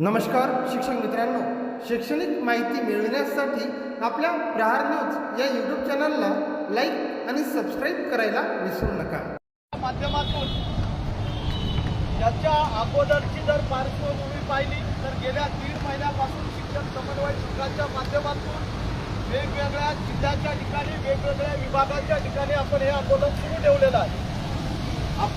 नमस्कार शिक्षक मित्रांनो. शैक्षणिक माहिती मिळविण्यासाठी आपल्या प्रहार न्यूज या यूट्यूब चॅनलला लाईक आणि सबस्क्राईब करायला विसरू नका. माध्यमातून याच्या अगोदरची जर पार्श्वभूमी पाहिली तर गेल्या दीड महिन्यापासून शिक्षण समन्वय संघाच्या माध्यमातून वेगवेगळ्या जिल्ह्याच्या ठिकाणी वेगवेगळ्या विभागाच्या ठिकाणी आपण हे आंदोलन सुरू ठेवलेलं आहे.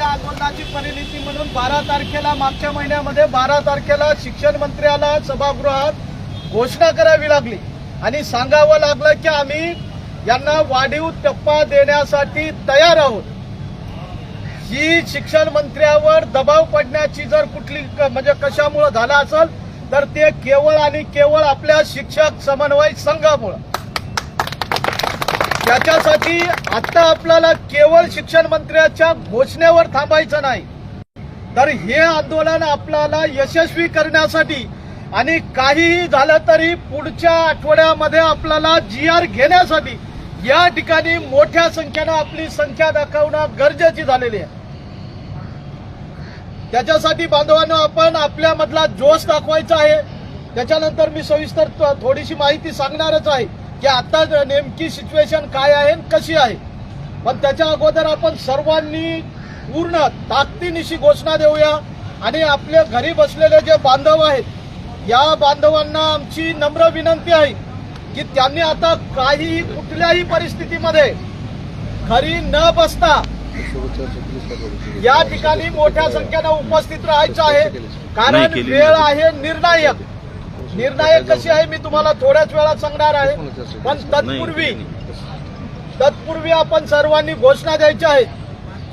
झालेल्या आंदोलनाची परिणिती म्हणून बारा तारखेला मागच्या महिन्यामध्ये बारा तारखेला शिक्षण मंत्र्याला सभागृहात घोषणा करावी लागली. आणि सांगावं लागलं की आम्ही यांना वाढीव टप्पा देण्यासाठी तयार आहोत. ही शिक्षण मंत्र्यावर दबाव पडण्याची जर कुठली म्हणजे कशामुळे झाला असेल तर ते केवळ आणि केवळ आपल्या शिक्षक समन्वय संघामुळं. त्याच्यासाठी आता आपल्याला केवळ शिक्षण मंत्र्याच्या घोषणेवर थांबायचं नाही. तर हे आंदोलन आपल्याला यशस्वी करण्यासाठी आणि काहीही झालं तरी पुढच्या आठवड्यामध्ये आपल्याला जी आर घेण्यासाठी या ठिकाणी मोठ्या संख्येनं आपली संख्या दाखवणं गरजेची झालेली आहे. त्याच्यासाठी बांधवांनो आपण आपल्यामधला जोश दाखवायचा आहे. त्याच्यानंतर मी सविस्तर थोडीशी माहिती सांगणारच आहे. की आता नेमकी सिच्युएशन काय आहे कशी आहे. पण त्याच्या अगोदर आपण सर्वांनी पूर्ण ताकदीनिशी घोषणा देऊया. आणि आपल्या घरी बसलेले जे बांधव आहेत या बांधवांना आमची नम्र विनंती आहे की त्यांनी आता काहीही कुठल्याही परिस्थितीमध्ये घरी न बसता या ठिकाणी मोठ्या संख्येनं उपस्थित राहायचं आहे. कारण वेळ आहे निर्णायक. निर्णायक कशी आहे मी तुम्हाला थोड्याच वेळात सांगणार आहे. पण तत्पूर्वी तत्पूर्वी आपण सर्वांनी घोषणा द्यायची आहे.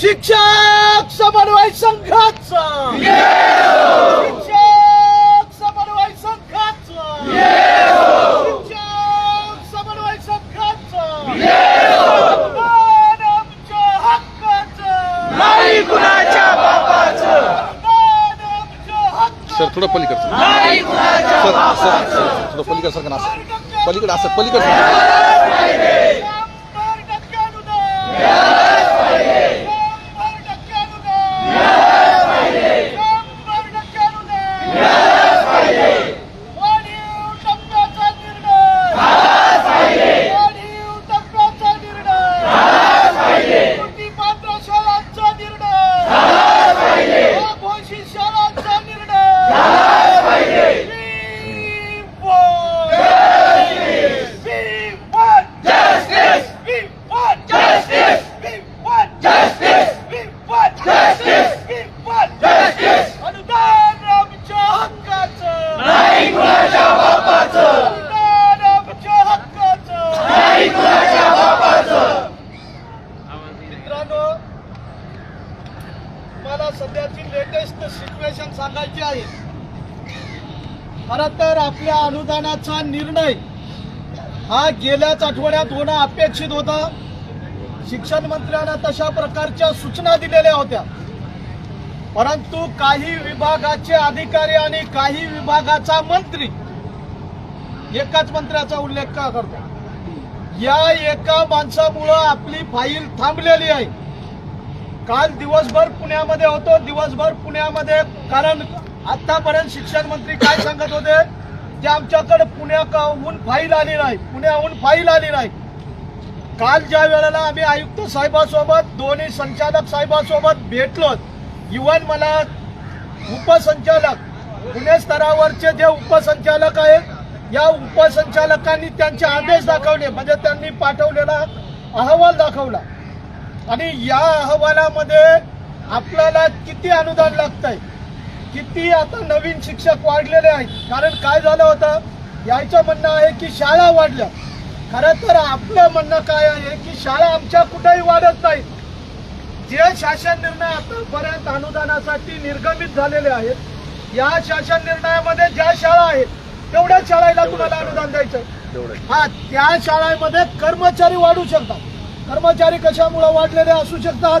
शिक्षक समन्वय संघाचा. शिक्षक समन्वय संघाचा. शिक्षक समन्वय संघाचा. आमच्या हक्काचं. सर थोडं पलीकडचं. सर सर सर थोडं पलीकड सारखं ना असं पलीकडे असं पलीकड शंभर टक्के अनुदान शंभर टक्के अनुदान शंभर टक्के अनुदान वाढीव टप्प्याचा निर्णय वाढीव टप्प्याचा निर्णय कृतीपात्र शाळांचा निर्णय अघोषित शाळांचा निर्णय We want justice. We want justice. We want justice. We want justice. We want justice. अनुदान आमच्या हक्काचं नाही कुणाच्या बापाचं अनुदान आमच्या हक्काचं नाही कुणाच्या बापाचं मित्रांनो मला सध्याची लेटेस्ट सिच्युएशन सांगायची आहे खर तर आपल्या अनुदानाचा निर्णय हा गेल्याच आठवड्यात होणं अपेक्षित होता. शिक्षण मंत्र्यांना तशा प्रकारच्या सूचना दिलेल्या होत्या. परंतु काही विभागाचे अधिकारी आणि काही विभागाचा मंत्री एकाच मंत्र्याचा उल्लेख का करतो या एका माणसामुळं आपली फाईल थांबलेली आहे. काल दिवसभर पुण्यामध्ये होतो. दिवसभर पुण्यामध्ये कारण आतापर्यंत शिक्षण मंत्री काय सांगत होते? जे आमच्याकडे पुण्याहून फाईल आली नाही पुण्याहून फाईल आली नाही. काल ज्या वेळेला आम्ही आयुक्त साहेबासोबत दोन्ही संचालक साहेबासोबत भेटलो इव्हन मला उपसंचालक पुणे स्तरावरचे जे उपसंचालक आहेत या उपसंचालकांनी त्यांचे आदेश दाखवले म्हणजे त्यांनी पाठवलेला अहवाल दाखवला. आणि या अहवालामध्ये आपल्याला किती अनुदान लागतंय? किती आता नवीन शिक्षक वाढलेले आहेत. कारण काय झालं होतं? यायचं म्हणणं आहे की शाळा वाढल्या. खरं तर आपलं म्हणणं काय आहे की शाळा आमच्या कुठेही वाढत नाही. जे शासन निर्णय आतापर्यंत अनुदानासाठी निर्गमित झालेले आहेत या शासन निर्णयामध्ये ज्या शाळा आहेत तेवढ्याच शाळेला तुम्हाला अनुदान द्यायचं हा त्या शाळेमध्ये कर्मचारी वाढू शकतात. कर्मचारी कशामुळे वाढलेले असू शकतात?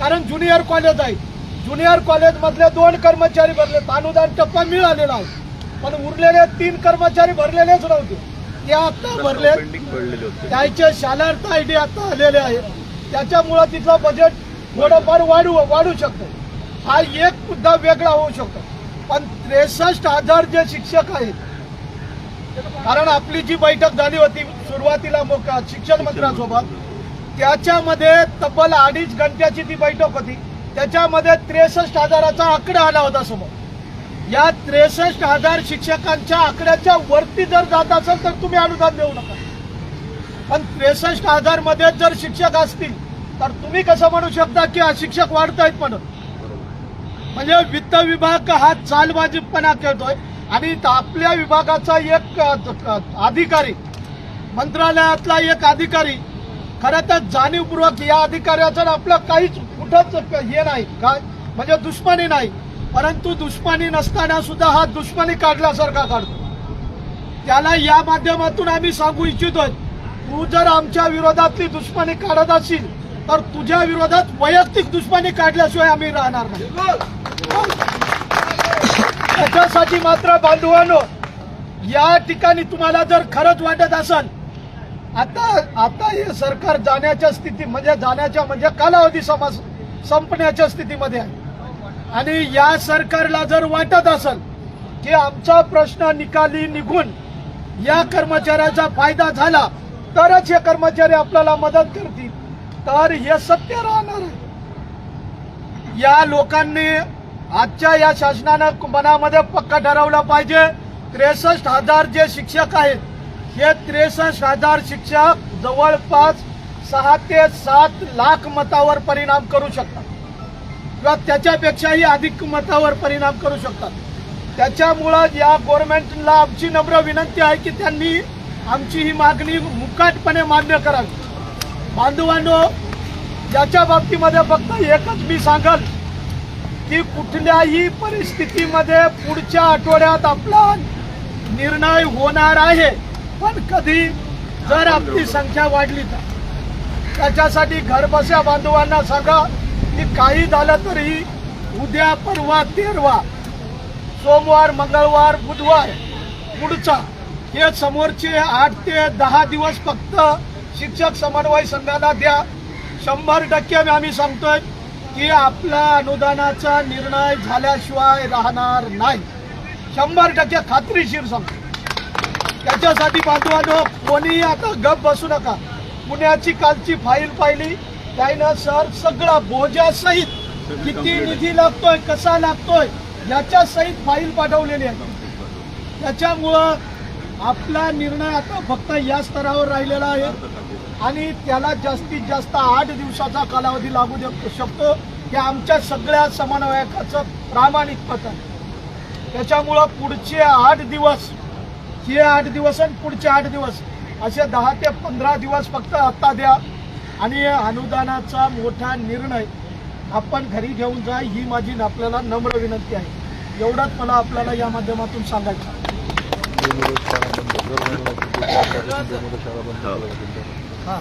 कारण ज्युनियर कॉलेज आहे ज्युनियर कॉलेज मधले दोन कर्मचारी भरले. अनुदान टप्पा मिळालेला आहे पण उरलेले तीन कर्मचारी भरलेलेच नव्हते. ते आता भरले त्याचे शालार्थ आय डी आता आलेले आहेत त्याच्यामुळं तिथलं बजेट थोडंफार वाढू वाढू शकतं. हा एक मुद्दा वेगळा होऊ शकतो. पण त्रेसष्ट हजार जे शिक्षक आहेत कारण आपली जी बैठक झाली होती सुरुवातीला शिक्षण मंत्र्यांसोबत त्याच्यामध्ये तब्बल अडीच घंट्याची ती बैठक होती. त्याच्यामध्ये त्रेसष्ट हजाराचा आकडा आला होता समोर. या त्रेसष्ट हजार शिक्षकांच्या आकड्याच्या वरती जर जात असेल तर तुम्ही अनुदान देऊ नका. पण त्रेसष्ट हजारमध्ये जर शिक्षक असतील तर तुम्ही कसं म्हणू शकता की शिक्षक वाढत आहेत म्हणून म्हणजे वित्त विभाग हा चालबाजीपणा करतोय आणि आपल्या विभागाचा एक अधिकारी मंत्रालयातला एक अधिकारी खरं तर जाणीवपूर्वक या अधिकाऱ्याचं आपलं काहीच कुठंच हे नाही काय? म्हणजे दुश्मनी नाही. परंतु दुश्मनी नसताना सुद्धा हा दुश्मनी काढल्यासारखा काढतो. त्याला या माध्यमातून आम्ही सांगू इच्छितोय तू जर आमच्या विरोधातली दुश्मनी काढत असेल तर तुझ्या विरोधात वैयक्तिक दुश्मनी काढल्याशिवाय आम्ही राहणार नाही. त्याच्यासाठी मात्र बांधवांनो या ठिकाणी तुम्हाला जर खरंच वाटत असेल आता आता हे सरकार जाण्याच्या स्थिती म्हणजे जाण्याच्या म्हणजे कालावधी समाज संपण्याच्या स्थितीमध्ये आहे. आणि या सरकारला जर वाटत असेल की आमचा प्रश्न निकाली निघून या कर्मचाऱ्याचा फायदा झाला तरच हे कर्मचारी आपल्याला मदत करतील. तर हे सत्य राहणार आहे. या लोकांनी आजच्या या शासनानं मनामध्ये पक्का ठरवलं पाहिजे. त्रेसष्ट हजार जे शिक्षक आहेत हे त्रेसष्ट हजार शिक्षक जवळपास सहा ते सात लाख मतावर परिणाम करू शकतात. किंवा त्याच्यापेक्षाही अधिक मतावर परिणाम करू शकतात. त्याच्यामुळं या गव्हर्नमेंटला आमची नम्र विनंती आहे की त्यांनी आमची ही मागणी मुकाटपणे मान्य करावी. बांधवांनो याच्या बाबतीमध्ये फक्त एकच मी सांगल की कुठल्याही परिस्थितीमध्ये पुढच्या आठवड्यात आपला निर्णय होणार आहे. पण कधी जर आपली संख्या वाढली तर? त्याच्यासाठी घरबस्या बांधवांना सांगा की काही झालं तरी उद्या परवा तेरवा सोमवार मंगळवार बुधवार पुढचा हे समोरचे आठ ते दहा दिवस फक्त शिक्षक समन्वय संघाला द्या. शंभर टक्के आम्ही सांगतोय की आपला अनुदानाचा निर्णय झाल्याशिवाय राहणार नाही. शंभर टक्के खात्रीशीर सांगतो त्याच्यासाठी बांधवानो कोणी आता गप बसू नका. पुण्याची कालची फाईल पाहिली. त्यानं सर सगळा बोजा सहित किती निधी लागतोय कसा लागतोय याच्या सहित फाईल पाठवलेली आहे. त्याच्यामुळं आपला निर्णय आता फक्त या स्तरावर राहिलेला आहे. आणि त्याला जास्तीत जास्त आठ दिवसाचा कालावधी लागू देऊ शकतो. हे आमच्या सगळ्या समन्वयकाचं प्रामाणिक आहे त्याच्यामुळं पुढचे आठ दिवस हे आठ दिवस आणि पुढचे आठ दिवस असे दहा ते पंधरा दिवस फक्त आत्ता द्या. आणि अनुदानाचा मोठा निर्णय आपण घरी घेऊन जा ही माझी आपल्याला नम्र विनंती आहे. एवढंच मला आपल्याला या माध्यमातून सांगायचं हां.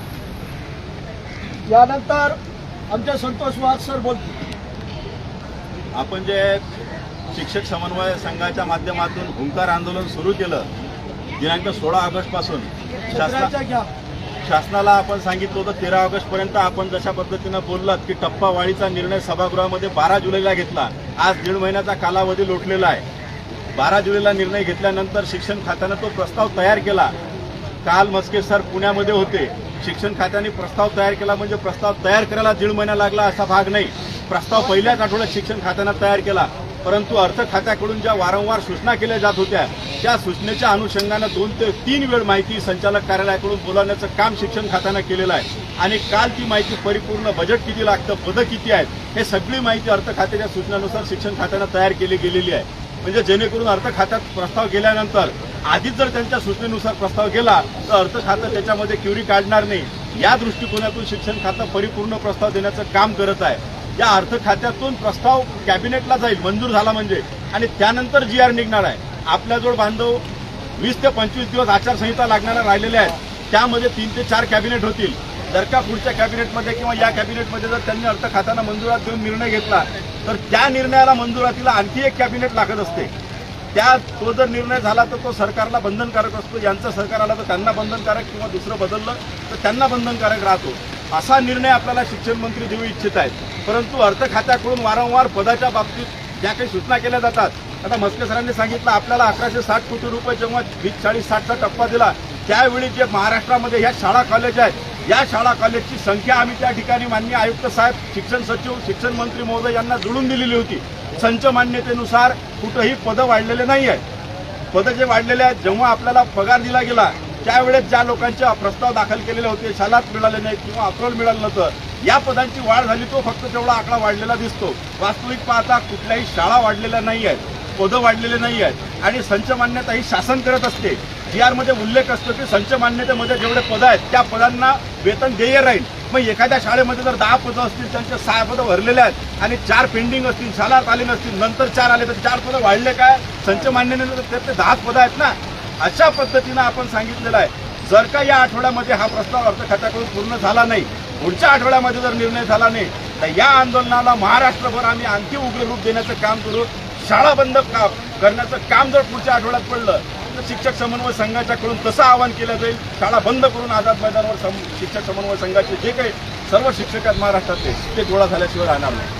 यानंतर आमचे संतोष वाघ सर बोलतील. आपण जे शिक्षक समन्वय संघाच्या माध्यमातून हुंकार आंदोलन सुरू केलं दिनांक सोळा ऑगस्टपासून शासना शासनाला आपण सांगितलं होतं तेरा ऑगस्ट पर्यंत आपण जशा पद्धतीनं बोललात की टप्पावाढीचा निर्णय सभागृहामध्ये बारा जुलैला घेतला. आज दीड महिन्याचा कालावधी लोटलेला आहे. बारा जुलैला निर्णय घेतल्यानंतर शिक्षण खात्यानं तो प्रस्ताव तयार केला. काल मस्के सर पुण्यामध्ये होते. शिक्षण खात्याने प्रस्ताव तयार केला म्हणजे प्रस्ताव तयार करायला दीड महिना लागला असा भाग नाही. प्रस्ताव पहिल्याच आठवड्यात शिक्षण खात्यानं तयार केला. परंतु अर्थ खात्याकडून ज्या वारंवार सूचना केल्या जात होत्या त्या सूचनेच्या अनुषंगानं दोन ते तीन वेळ माहिती संचालक कार्यालयाकडून बोलावण्याचं काम शिक्षण खात्यानं केलेलं आहे. आणि काल ती माहिती परिपूर्ण बजेट किती लागतं पदं किती आहेत हे सगळी माहिती अर्थ खात्याच्या सूचनानुसार शिक्षण खात्यानं तयार केली गेलेली आहे. म्हणजे जेणेकरून अर्थ खात्यात प्रस्ताव गेल्यानंतर आधीच जर त्यांच्या सूचनेनुसार प्रस्ताव गेला तर अर्थ खातं त्याच्यामध्ये क्युरी काढणार नाही. या दृष्टिकोनातून शिक्षण खातं परिपूर्ण प्रस्ताव देण्याचं काम करत आहे. या अर्थ खात्यातून प्रस्ताव कॅबिनेटला जाईल मंजूर झाला म्हणजे आणि त्यानंतर जी आर निघणार आहे. आपल्याजवळ बांधव वीस ते पंचवीस दिवस आचारसंहिता लागणाऱ्या राहिलेल्या आहेत. त्यामध्ये तीन ते चार कॅबिनेट होतील. जर का पुढच्या कॅबिनेटमध्ये किंवा या कॅबिनेटमध्ये जर त्यांनी अर्थ खात्यानं मंजुरात देऊन निर्णय घेतला तर त्या निर्णयाला मंजुरातीला आणखी एक कॅबिनेट लागत असते. त्या तो जर निर्णय झाला तर तो सरकारला बंधनकारक असतो. यांचं सरकार आला तर त्यांना बंधनकारक किंवा दुसरं बदललं तर त्यांना बंधनकारक राहतो. असा निर्णय आपल्याला शिक्षण मंत्री देऊ इच्छित आहेत. परंतु अर्थ खात्याकडून वारंवार पदाच्या बाबतीत ज्या काही सूचना केल्या जातात आता मस्के सरांनी सांगितलं आपल्याला अकराशे साठ कोटी रुपये जेव्हा वीस चाळीस साठचा टप्पा दिला त्यावेळी जे महाराष्ट्रामध्ये ह्या शाळा कॉलेज आहेत या शाळा कॉलेजची संख्या आम्ही त्या ठिकाणी मान्य आयुक्त साहेब शिक्षण सचिव शिक्षण मंत्री महोदय यांना जुळून दिलेली होती. संच मान्यतेनुसार कुठंही पदं वाढलेले नाही आहेत. पदं जे वाढलेले आहेत जेव्हा आपल्याला पगार दिला गेला त्यावेळेस ज्या लोकांचे प्रस्ताव दाखल केलेले होते शालात मिळाले नाहीत किंवा अप्रोल मिळालं नव्हतं या पदांची वाढ झाली तो फक्त तेवढा आकडा वाढलेला दिसतो. वास्तविक पाहता कुठल्याही शाळा वाढलेल्या नाही आहेत. पदं वाढलेले नाही आहेत आणि संच मान्यता ही शासन करत असते. जी आरमध्ये उल्लेख असतो की संच मान्यतेमध्ये जेवढे पदं आहेत त्या पदांना वेतन देय राहील. मग एखाद्या शाळेमध्ये जर दहा पदं असतील त्यांचे सहा पदं भरलेले आहेत आणि चार पेंडिंग असतील शाळात आले नसतील नंतर चार आले तर चार पदं वाढले काय? संच मान्यतेने ते दहाच पदं आहेत ना? अशा पद्धतीनं आपण सांगितलेलं आहे. जर का या आठवड्यामध्ये हा प्रस्ताव अर्थ खात्याकडून पूर्ण झाला नाही पुढच्या आठवड्यामध्ये जर निर्णय झाला नाही तर या आंदोलनाला महाराष्ट्रभर आम्ही आणखी उग्र रूप देण्याचं काम करू. शाळा बंद का करण्याचं काम जर पुढच्या आठवड्यात पडलं तर शिक्षक समन्वय संघाच्याकडून तसं आवाहन केलं जाईल? शाळा बंद करून आझाद मैदानावर सम- शिक्षक समन्वय संघाचे जे काही सर्व शिक्षक आहेत महाराष्ट्रातले ते गोळा झाल्याशिवाय राहणार नाही.